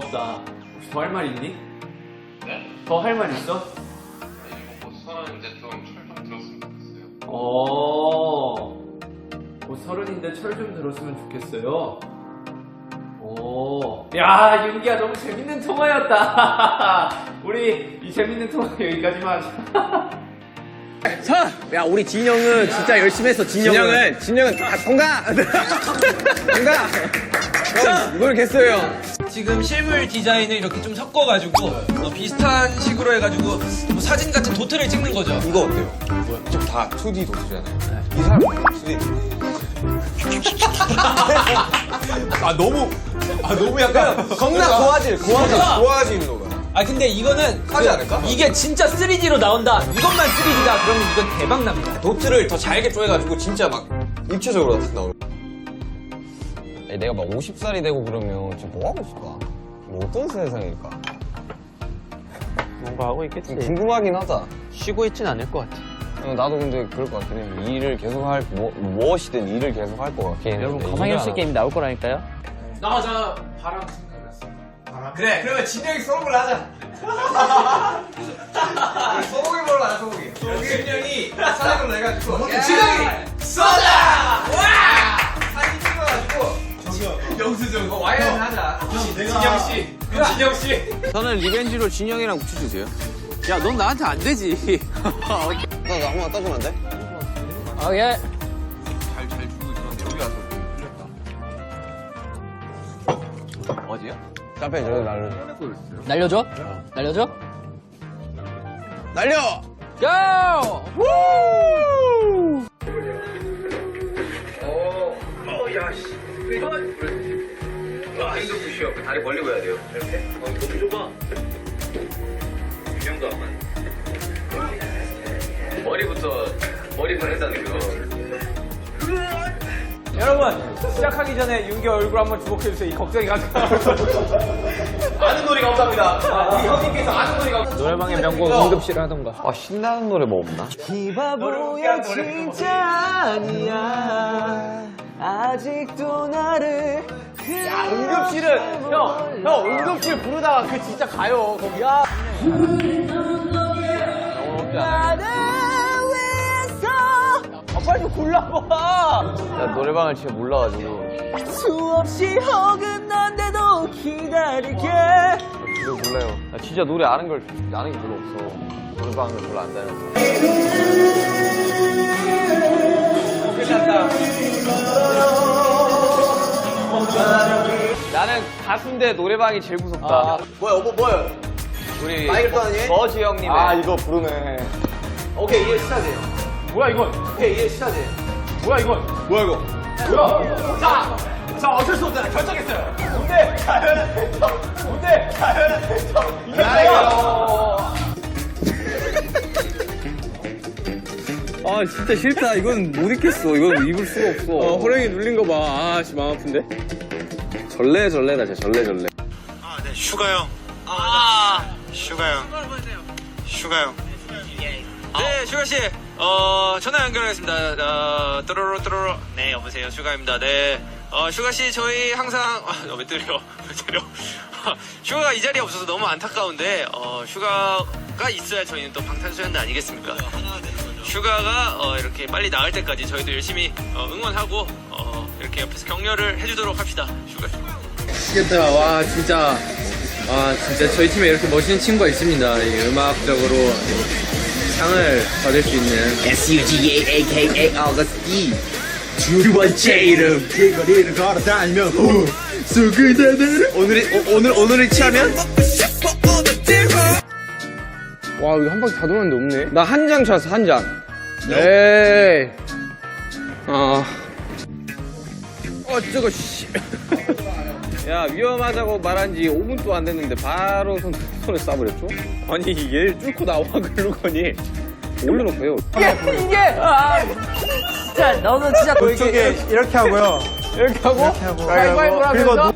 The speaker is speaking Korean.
고맙다. 혹시 더 할 말 있니? 네? 더 할 말 있어? 이거 뭐 서른인데 좀철좀 들었으면 좋겠어요. 어. 곧 서른인데 철 좀 들었으면 좋겠어요. 오. 야, 윤기야, 너무 재밌는 통화였다. 우리 이 재밌는 통화 여기까지만 하자. 서! 야, 우리 진영은 진짜 열심히 했어, 진영은. 진영은, 아, 통과! 통과! 형, 이걸 겠어요. 지금 실물 디자인을 이렇게 좀 섞어가지고 어, 비슷한 식으로 해가지고 뭐 사진 같은 도트를 찍는 거죠. 이거 어때요? 지금 다 2D 도트잖아요. 이 사람 3D. 아 너무 아 너무 약간 겁나 고화질 고화질 고화질 노가. 아 근데 이거는 하지 않을까? 이게 진짜 3D로 나온다. 이것만 3D다. 그러면 이건 대박 납니다. 도트를 더 잘게 쪼개가지고 진짜 막 입체적으로 딱 나올. 내가 막 50살이 되고 그러면 지금 뭐 하고 있을까? 뭐 어떤 세상일까? 뭔가 하고 있겠지. 궁금하긴 하다. 쉬고 있진 않을 것 같아. 어, 나도 근데 그럴 것 같긴 해. 일을 계속 할, 뭐, 무엇이든 일을 계속 할 것 같긴 해. 여러분, 근데 가상의 일을 실안 게임 나올 거라니까요? 나가자. 바람 생각났어. 그래, 그러면 진영이 소고기를 하자. 소고기 먹으러 가자, 소고기. 진영이 사장으로 내가지고. 진영이 쏘자! 와! 영수증. 어, 와이라인 하자. 진영 씨. 진영 씨. 저는 리벤지로 진영이랑 붙여 주세요. 야, 넌 나한테 안 되지. 나, 나 한번 떠주면 안 돼? 아, 예. 잘, 잘 주고 있었는데 여기 와서 풀렸다. 어디야? 카페 저기 날려. 날려줘? 날려줘? 날려! 고! 다리 벌리고 해야 돼요. 이렇게. 어, 너무 좁아. 이 정도 안 맞네. 머리부터, 머리부터 했다는 거. 여러분 시작하기 전에 윤기 얼굴 한번 주목해주세요. 이 걱정이 가득. 아는 놀이가 없답니다. 우리 형님께서 아는 놀이가 없 노래방의 명곡 응급실 하던가. 아, 신나는 노래 뭐 없나? 이 바보야 진짜 아니야 아직도 나를 야 응급실은 형, 형 응급실 부르다가 그 진짜 가요 거기야 나를 위해서 아 빨리 좀 골라봐 나 노래방을 진짜 몰라가지고. 수없이 어긋난데도 기다릴게 이거 몰라요. 나 진짜 노래 아는 걸, 아는 게 별로 없어. 노래방을 별로 안 다녀서. 가수인데 노래방이 제일 무섭다 뭐야, 뭐, 뭐야? 우리 마이크 떠나니? 버지 형님의 아, 이거 부르네. 오케이, 이해 시작해. 뭐야, 이건? 오케이, 이해 시작해. 뭐야, 이건? 뭐야, 이거? 뭐야? 자, 자, 어쩔 수 없잖아. 결정했어요. 군대 가면 정. 군대 가면 정. 이게 뭐야? 아 진짜 싫다 이건 못 입겠어 이건 입을 수가 없어 어 호랭이 눌린 거 봐 아씨 마음 아픈데 절레 절레다 진짜 절레 절레 아, 네, 슈가 형. 아, 슈가 형. 슈가 형. 네 슈가 씨. 어 전화 연결하겠습니다. 어, 또로로 또로로. 네 여보세요 슈가입니다. 네. 어 슈가 씨 저희 항상 아, 왜 때려 왜 때려. 슈가가 이 자리에 없어서 너무 안타까운데 어 슈가 가 있어야 저희는 또 방탄소년단 아니겠습니까? 슈가가 어, 이렇게 빨리 나을 때까지 저희도 열심히 어, 응원하고 어, 이렇게 옆에서 격려를 해주도록 합시다. 슈가. 미치겠다. 와, 진짜. 아, 진짜 저희 팀에 이렇게 멋있는 친구가 있습니다. 이 음악적으로 상을 받을 수 있는. SUGA AKA 어거스티 두 번째 이름 길거리를 걸어다니며 후 수그대들 오늘이 오, 오늘 오늘을 취하면 와 이거 한 바퀴 다 돌았는데 없네. 나 한장 쳤어 한 장. 에이. 아. 어쩌고 씨야 위험하다고 말한 지 5분도 안 됐는데 바로 손, 손에 쏴버렸죠? 아니 얘를 뚫고 나와 그러더니. 올려놓고요. 이게 이게 아, 진짜 너는 진짜 그쪽에 이렇게 하고요? 이렇게 하고. 가위바위보 하면서